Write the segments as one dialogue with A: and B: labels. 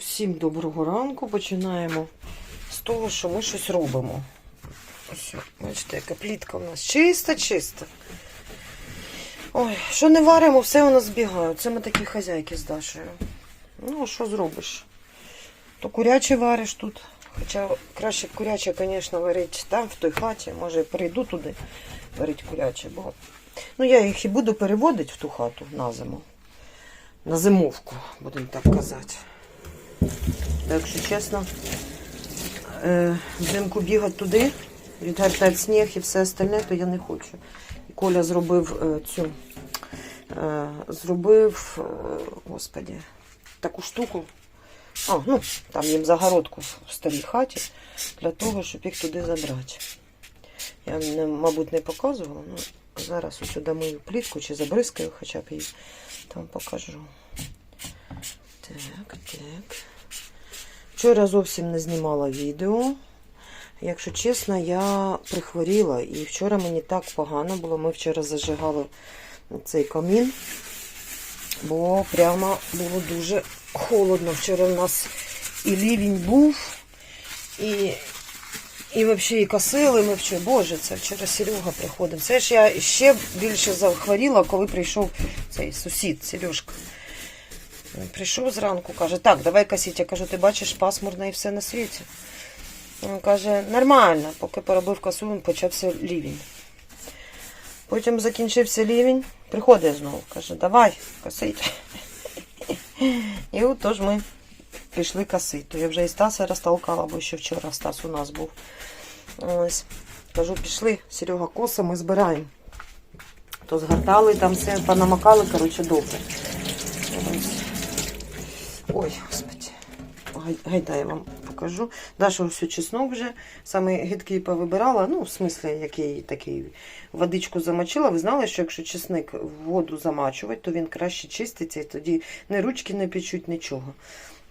A: Усім доброго ранку. Починаємо з того, що ми щось робимо. Ось, бачите, яка плітка у нас чиста-чиста. Ой, що не варимо, все у нас збігає. Це ми такі хазяйки з Дашею. Ну, а що зробиш? То куряче вариш тут. Хоча краще куряче, звісно, варить там, в той хаті. Може, перейду туди варить куряче, бо ну, я їх і буду переводити в ту хату на зиму. На зимовку, будемо так казати. Якщо чесно, е, взимку бігати туди, відгортати сніг і все остальне, то я не хочу. І Коля зробив е, цю, е, зробив, господі, таку штуку. А, ну, там їм загородку в старій хаті для того, щоб їх туди забрати. Я, не, мабуть, не показувала, ну зараз ось сюди мою плітку чи забризкаю хоча б її, там покажу. Так, так. Вчора зовсім не знімала відео. Якщо чесно, я прихворіла і вчора мені так погано було. Ми вчора зажигали цей камін, бо прямо було дуже холодно. Вчора у нас і лівень був, і, і взагалі і косили ми вчора. Боже, це вчора Серега приходив. Це ж я ще більше захворіла, коли прийшов цей сусід Сережка. Прийшов зранку, каже, так, давай косіть. Я кажу, ти бачиш пасмурно і все на світі. Він каже, нормально, поки поробив косу, він почався лівень. Потім закінчився лівень, приходить знову, каже, давай, косить. І от тож ми пішли косити. Я вже і Стаса розтолкала, бо ще вчора Стас у нас був. Ось. Кажу, пішли, Серега коса, ми збираємо. То згортали, там все понамакали, коротше, добре. Ой, господи. Гай- Гайда я вам покажу. Даша ось чеснок вже. Саме гидкий повибирала. Ну, в смислі, який такий водичку замочила. Ви знали, що якщо чесник в воду замачувати, то він краще чиститься і тоді не ручки не печуть, нічого.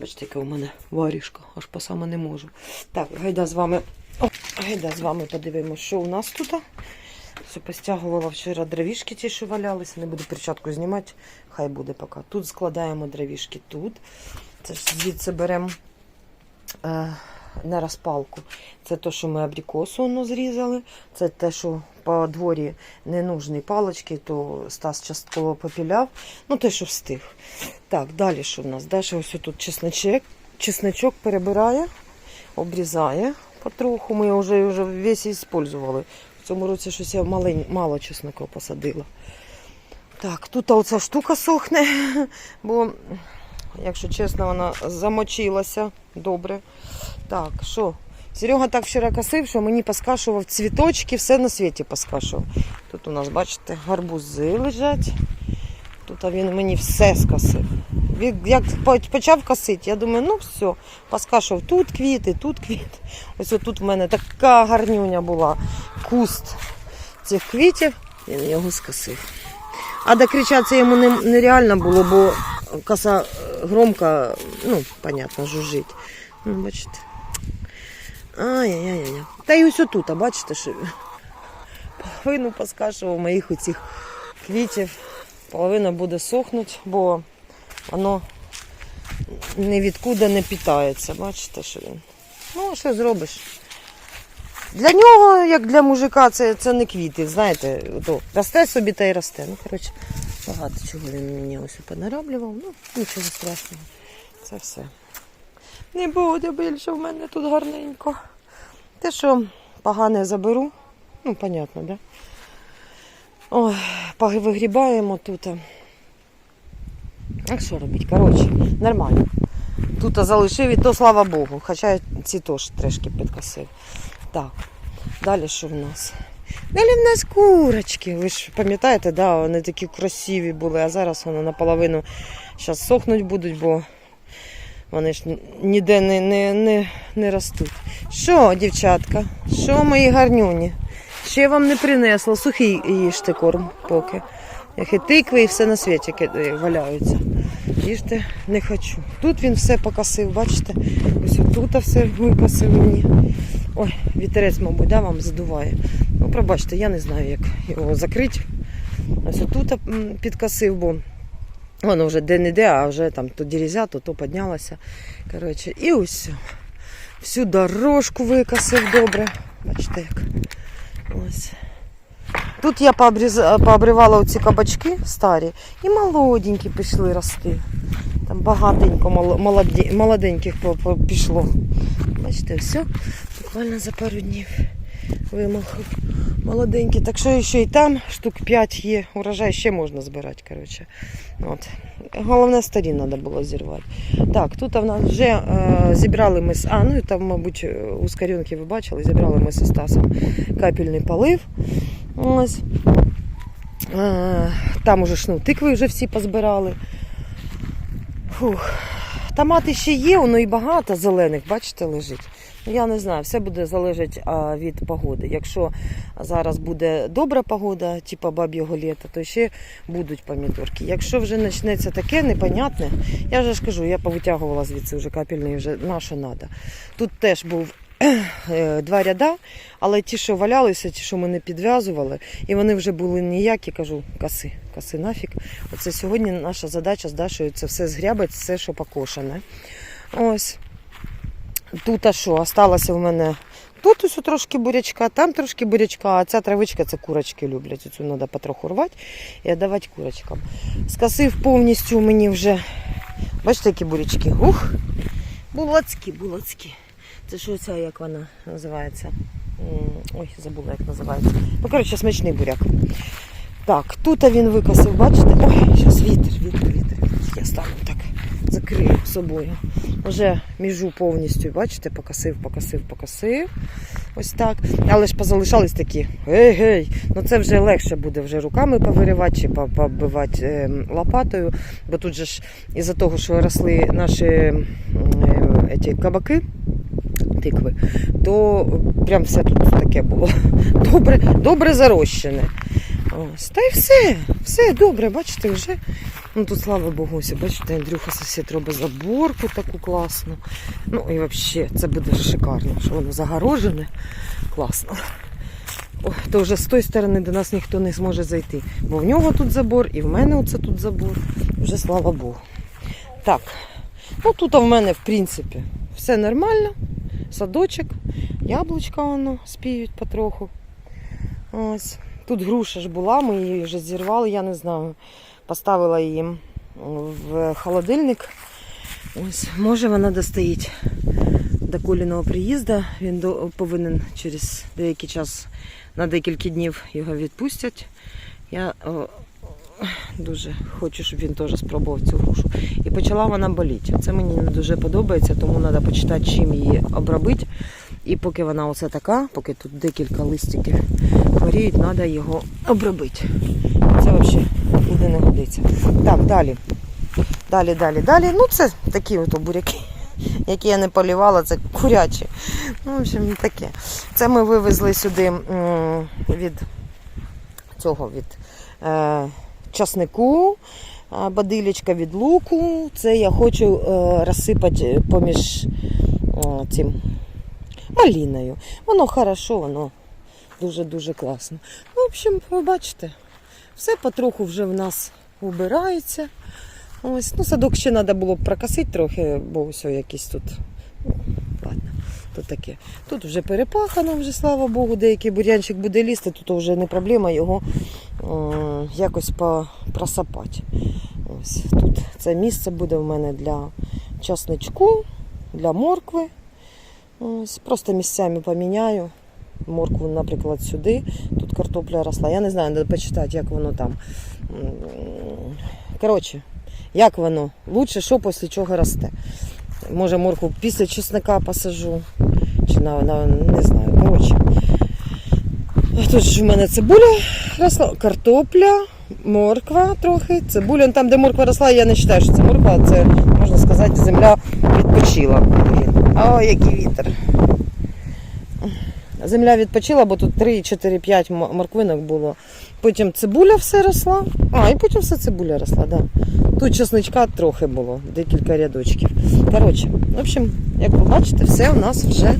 A: Бачите, яка у мене варішка, аж по саме не можу. Так, гайда з вами. О, гайда з вами подивимося, що у нас тут. Все постягувала вчора дровішки ті, що валялися. Не буду перчатку знімати, хай буде поки. Тут складаємо дровішки тут. Це ж звідси беремо е, на розпалку. Це те, що ми абрикосу зрізали. Це те, що по дворі не нужні палочки, то Стас частково попіляв. Ну, те, що встиг. Так, далі що в нас? Далі ось тут чесночок. Чесночок перебирає, обрізає потроху. Ми вже, вже весь використовували. В цьому році щось я малень, мало чесноку посадила. Так, тут оця штука сохне, бо, якщо чесно, вона замочилася добре. Так, що? Серега так вчора косив, що мені поскашував цвіточки, все на світі поскашував. Тут у нас, бачите, гарбузи лежать. Тут він мені все скосив. Як почав косити, я думаю, ну все, поскашував тут квіти, тут квіти. Ось тут в мене така гарнюня була. Куст цих квітів, він його скосив. А докричатися йому нереально було, бо коса е, громко, ну, понятно, жужжить. Ну, бачите. Ай-яй-яй. Та й ось отут, а бачите, що половину поскашував моїх оцих квітів. Половина буде сохнути, бо воно ні відкуди не питається. Бачите, що він. Ну, що зробиш? Для нього, як для мужика, це, це не квіти, знаєте, то росте собі та й росте. Ну, коротше, багато чого він мені ось понароблював. Ну, нічого страшного. Це все. Не буде більше в мене тут гарненько. Те, що погане заберу, ну, понятно, да? Ой, вигрібаємо тут. А що робити? Коротше, нормально. Тут залишив і то слава Богу. Хоча ці теж трошки підкосив. Так, далі що в нас? Далі в нас курочки. Ви ж пам'ятаєте, да, вони такі красиві були, а зараз вони наполовину зараз сохнуть будуть, бо вони ж ніде не, не, не, не ростуть. Що, дівчатка? Що мої гарнюні? Ще вам не принесло, сухий їжте корм поки. Як і тикви, і все на світі валяються. Їжте не хочу. Тут він все покосив, бачите? Ось тут все викосив мені. Ой, вітерець, мабуть, да, вам задуває. Ну, пробачте, я не знаю, як його закрити. Ось отут м, підкосив, бо Воно вже де-не-де, а вже там то дерезя, то то піднялося. Коротше, і ось. Всю дорожку викосив добре. Бачите як. Ось. Тут я пообріз... пообривала оці кабачки старі і молоденькі пішли рости. Там багатенько молоденьких пішло. Бачите, все буквально за пару днів вимахав. Молоденькі. Так що ще і там штук 5 є. Урожай ще можна збирати. Коротше. От. Головне старі треба було зірвати. Так, тут в нас вже е, зібрали ми з А, ну там, мабуть, у Скарюнки ви бачили, зібрали ми з Стасом капельний полив. Ось. Е, там уже ну, тикви вже всі позбирали. Фух. Томати ще є, воно і багато зелених, бачите, лежить. Ну, Я не знаю, все буде залежати від погоди. Якщо зараз буде добра погода, типу баб'ього літа, то ще будуть помідорки. Якщо вже почнеться таке непонятне, я вже ж кажу, я повитягувала звідси вже капельний, вже на що треба. Тут теж був два ряда, але ті, що валялися, ті, що ми не підв'язували, і вони вже були ніякі, кажу, каси, каси нафіг. Оце сьогодні наша задача з Дашою це все згрябати, все, що покошене. Ось. Тут а що, осталося в мене. Тут ось трошки бурячка, там трошки бурячка, а ця травичка це курочки люблять. Цю треба потроху рвати і віддавати курочкам. Скосив повністю мені вже. Бачите, які бурячки. Ух! Булацькі, булацькі. Це що ця, як вона називається? Ой, забула, як називається. Ну, коротше, смачний буряк. Так, тут він викосив, бачите? Ой, зараз вітер, вітер, вітер. Я стану так, закрию собою. Вже міжу повністю, бачите, покосив, покосив, покосив. Ось так. Але ж позалишались такі. Гей, гей. Ну це вже легше буде вже руками повиривати чи побивати е, лопатою. Бо тут же ж із-за того, що росли наші е, еті кабаки, тикви, то прям все тут таке було. Добре, добре зарощене. Ось. Та й все, все добре, бачите, вже. Ну тут слава Богу, ось, бачите, Андрюха сусід робить заборку таку класну. Ну і взагалі це буде шикарно, що воно загорожене. Класно. Ой, то вже з тої сторони до нас ніхто не зможе зайти. Бо в нього тут забор, і в мене оце тут забор. Вже слава Богу. Так, ну тут в мене, в принципі, все нормально. Садочок, яблучка воно спіють потроху. Ось. Тут груша ж була, ми її вже зірвали, я не знаю. Поставила її в холодильник. Ось, може вона достоїть до Коліного приїзду. Він повинен через деякий час, на декілька днів його відпустять. Я дуже хочу, щоб він теж спробував цю грушу. І почала вона боліти. Це мені не дуже подобається, тому треба почитати, чим її обробити. І поки вона оце така, поки тут декілька листиків хворіють, треба його обробити. Це взагалі куди не годиться. Так, далі. Далі, далі, далі. Ну, це такі от буряки, які я не полівала, це курячі. Ну, в общем, таке. Це ми вивезли сюди від цього від е, часнику, бадилячка від луку. Це я хочу е, розсипати поміж цим маліною. Воно хорошо, воно дуже-дуже класно. Ну, в общем, ви бачите, все потроху вже в нас убирається. Ось, ну, садок ще треба було б прокосити трохи, бо все якісь тут. Ну, то таке. Тут вже перепахано, вже, слава Богу, деякий бур'янчик буде лізти, тут вже не проблема його якось по- просапати. Ось, тут це місце буде в мене для часничку, для моркви. Ось, просто місцями поміняю. Моркву, наприклад, сюди. Тут картопля росла. Я не знаю, треба почитати, як воно там. Коротше, як воно? Лучше, що після чого росте. Може, моркву після чесника посажу. Чи на, на не знаю. Коротше. Тут ж в мене цибуля росла, картопля, морква трохи. Цибуля. Ну, Там, де морква росла, я не вважаю, що це морква, це, можна сказати, земля відпочила. О, який вітер. Земля відпочила, бо тут 3, 4, 5 морквинок було. Потім цибуля все росла. А, і потім все цибуля росла, да. Тут чесничка трохи було, декілька рядочків. Коротше, в общем, як ви бачите, все у нас вже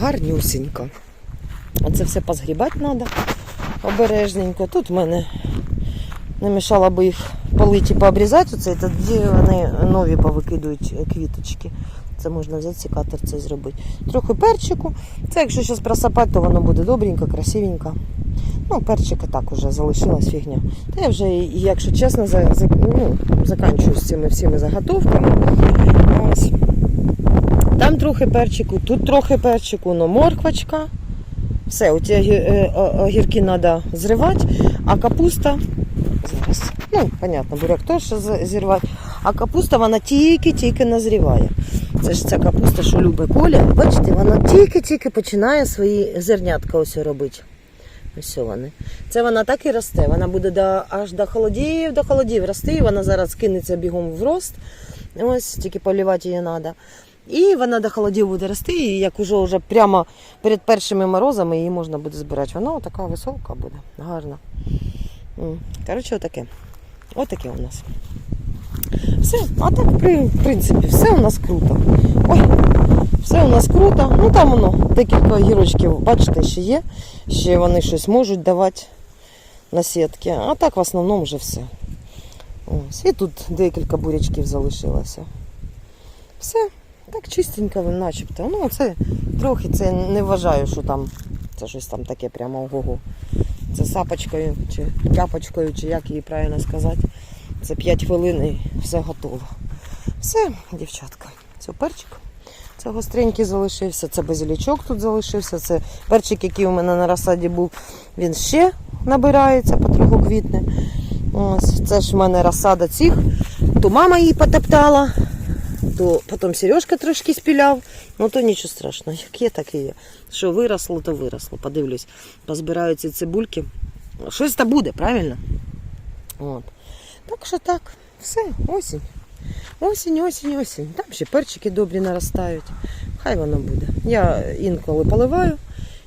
A: гарнюсінько. Оце все позгрібати треба обережненько. Тут в мене не мішало би їх политі пообрізати оце, тоді вони нові повикидують е, квіточки. Це можна взяти секатор це зробити. Трохи перчику. Це якщо зараз просапати, то воно буде добренько, красивенько. Ну, перчика так уже залишилась фігня. Та я вже, якщо чесно, за, за, ну, заканчую з цими всіми заготовками. Ось. Там трохи перчику, тут трохи перчику, но морквочка. Все, оці е, огірки треба зривати, а капуста зараз. Ну, понятно, буряк теж зірвати. А капуста вона тільки-тільки назріває. Це ж ця капуста, що любить Коля. Бачите, вона тільки-тільки починає свої зернятка ось робити. Ось вони. Це вона так і росте. Вона буде до, аж до холодів, до холодів рости. Вона зараз кинеться бігом в рост. Ось тільки полівати її треба. І вона до холодів буде рости, і як уже, вже прямо перед першими морозами її можна буде збирати. Вона така висока буде, гарна. Коротше, отаке. Отаке у нас. Все, а так, в принципі, все у нас круто. Ой, все у нас круто. Ну там воно декілька гірочків, бачите, ще є. Ще вони щось можуть давати на сітки. А так в основному вже все. Ось. І тут декілька бурячків залишилося. Все, так чистенько, начебто. Ну, це трохи це не вважаю, що там це щось там таке прямо ого-го. Це сапочкою чи тяпочкою, чи як її правильно сказати. Це 5 хвилин і все готово. Все, дівчатка. Це перчик. Це гостренький залишився, це базилічок тут залишився. Це перчик, який у мене на розсаді був, він ще набирається, потроху квітне. Ось, це ж в мене розсада цих. То мама її потоптала, то потім Сережка трошки спіляв. Ну то нічого страшного, як є, так і є. Що виросло, то виросло. Подивлюсь, позбираю ці цибульки. Щось то буде, правильно? От. Так що так, все, осінь. Осінь, осінь, осінь. Там ще перчики добрі наростають. Хай воно буде. Я інколи поливаю,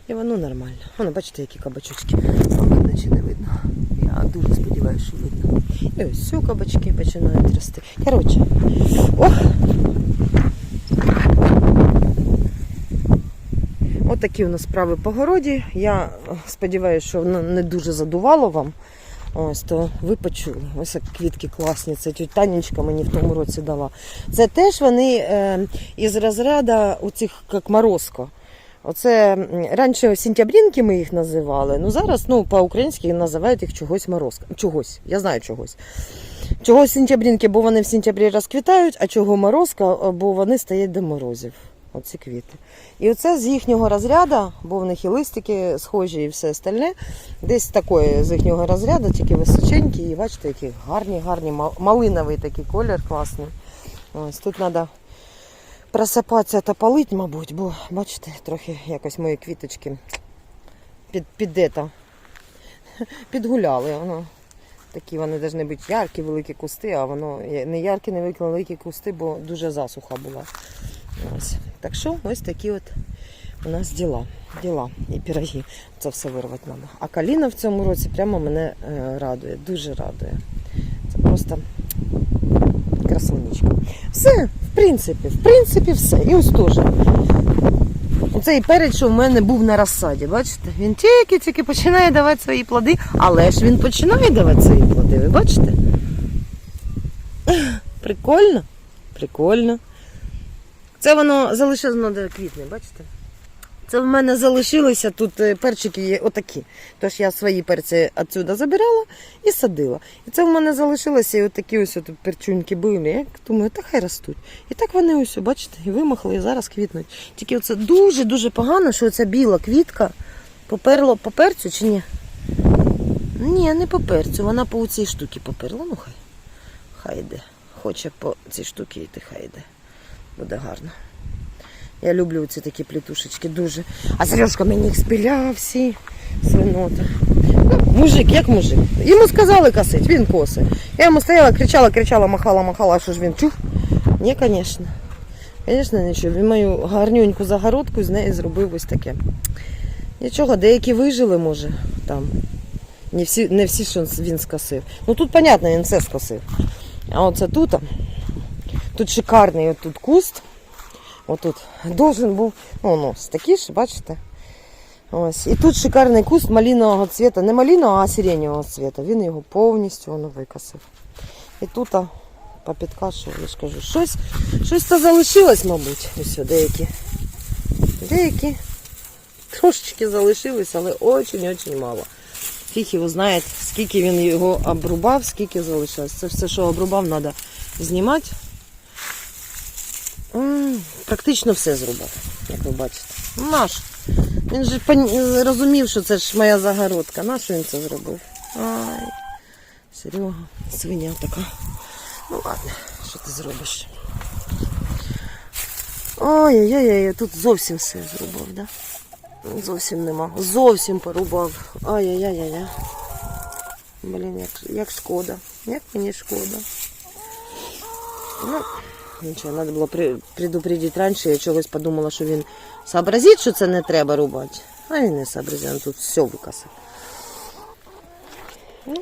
A: і воно нормально. Воно, бачите, які кабачочки. Видно не видно? Я дуже сподіваюся, що видно. І ось все кабачки починають рости. Коротше, ох. От такі у нас справи по городі. Я сподіваюся, що воно не дуже задувало вам. Ось, то ви почули. Ось як квітки класні. Це Танечка мені в тому році дала. Це теж вони е, із розряду оцих як морозко. Оце раніше сентябрінки ми їх називали, ну зараз ну, по-українськи називають їх чогось морозко. Чогось, я знаю чогось. Чого сентябрінки, бо вони в сентябрі розквітають, а чого морозка, бо вони стоять до морозів. Оці квіти. І оце з їхнього розряду, бо в них і листики схожі, і все остальне. Десь такої з їхнього розряду, тільки височенькі, і бачите, які гарні, гарні, малиновий такий колір класний. Ось тут треба просипатися та палити, мабуть, бо бачите, трохи якось мої квіточки під, під ето, підгуляли. Воно. Такі вони повинні бути яркі, великі кусти, а воно не яркі, не великі, кусти, бо дуже засуха була. Ось. Так що ось такі от у нас діла. Діла і пироги. Це все вирвати треба. А каліна в цьому році прямо мене е, радує, дуже радує. Це просто красунечка. Все, в принципі, в принципі, все. І ось теж. Оцей перець, що в мене був на розсаді, бачите? Він тільки-тільки починає давати свої плоди, але ж він починає давати свої плоди, ви бачите? Прикольно? Прикольно. Це воно залишено до квітня, бачите? Це в мене залишилися тут е, перчики є отакі. Тож я свої перці відсюди забирала і садила. І це в мене залишилося і отакі ось от перчуньки були. Я думаю, та хай ростуть. І так вони ось, бачите, і вимахли, і зараз квітнуть. Тільки оце дуже-дуже погано, що ця біла квітка поперло по перцю чи ні? Ні, не по перцю, вона по цій штуці поперла. Ну хай. Хай йде. Хоче по цій штуці йти, хай йде. Буде гарно. Я люблю ці такі плітушечки дуже. А Сережка мені їх спіляв всі свинота. Ну, мужик, як мужик. Йому сказали косить, він косить. Я йому стояла, кричала, кричала, махала, махала, а що ж він чув? Ні, звісно. Звісно, чув. Він мою гарнюньку загородку з неї зробив ось таке. Нічого, деякі вижили, може, там. Не всі, не всі, що він скосив. Ну тут, понятно, він все скосив. А оце тут, тут шикарний от тут куст. Отут должен був, ну, ну, ось такий ж, бачите? Ось. І тут шикарний куст малинового цвіта. Не малинового, а сиреневого цвіта. Він його повністю воно викосив. І тут а, попідкашували, я ж кажу. Щось, щось то залишилось, мабуть. Ось деякі. Деякі трошечки залишились, але очень-очень мало. Фіг його знає, скільки він його обрубав, скільки залишилось. Це все, що обрубав, треба знімати. Практично все зрубав, як ви бачите. Наш. Він же розумів, що це ж моя загородка. На що він це зробив? Ай, Серега, свиня така. Ну ладно, що ти зробиш? Ой-ой-ой, тут зовсім все зрубав, да? Зовсім нема. Зовсім порубав. Ай-яй-яй-яй. Блін, як, як шкода. Як мені шкода. Ну, нічого, треба було предупредити раніше. Я чогось подумала, що він сообразить, що це не треба рубати. А він не сообразив, він тут все викасав. Ну,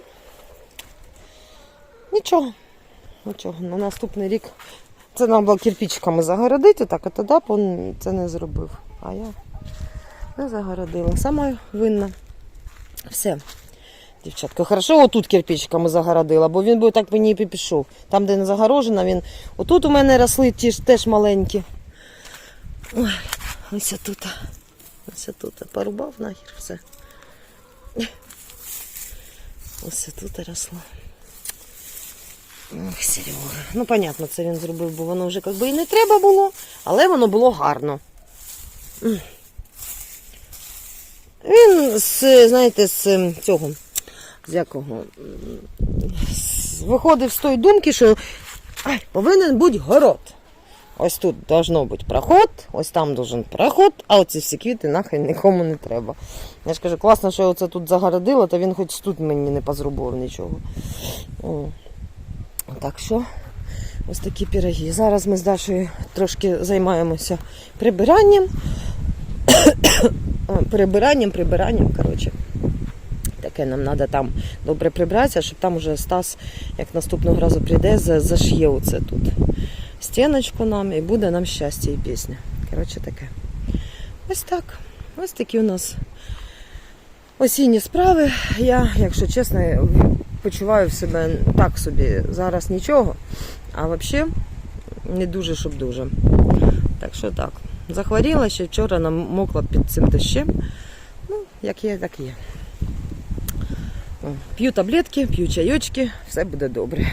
A: нічого. Нічого. На наступний рік це нам було кирпичиками загородити, так, а тоді він це не зробив. А я не загородила. Сама винна. Все. Дівчатка, хорошо, отут кирпичиками загородила, бо він би так мені і пішов. Там, де не загорожено, він. Отут у мене росли ті ж теж маленькі. Ой, ось тут. Ось тут. Порубав нахер все. Ось тут росло. Ох, Серега. Ну, понятно, це він зробив, бо воно вже якби і не треба було, але воно було гарно. Він з, знаєте, з цього, з якого, виходив з тої думки, що ай, повинен бути город. Ось тут должно бути проход, ось там должен проход, а оці всі квіти нахрен нікому не треба. Я ж кажу, класно, що я оце тут загородила, то він хоч тут мені не позрубував нічого. Так що, ось такі пироги. Зараз ми з Дашою трошки займаємося прибиранням. Прибиранням, прибиранням, коротше. Таке нам треба там добре прибратися, щоб там уже Стас, як наступного разу прийде, за- заш'є оце тут стіночку нам і буде нам щастя і пісня. Коротше таке. Ось так. Ось такі у нас осінні справи. Я, якщо чесно, почуваю в себе так собі зараз нічого, а взагалі не дуже, щоб дуже. Так що так. Захворіла ще вчора намокла під цим дощем. Ну, як є, так є. П'ю таблетки, п'ю чайочки, все буде добре.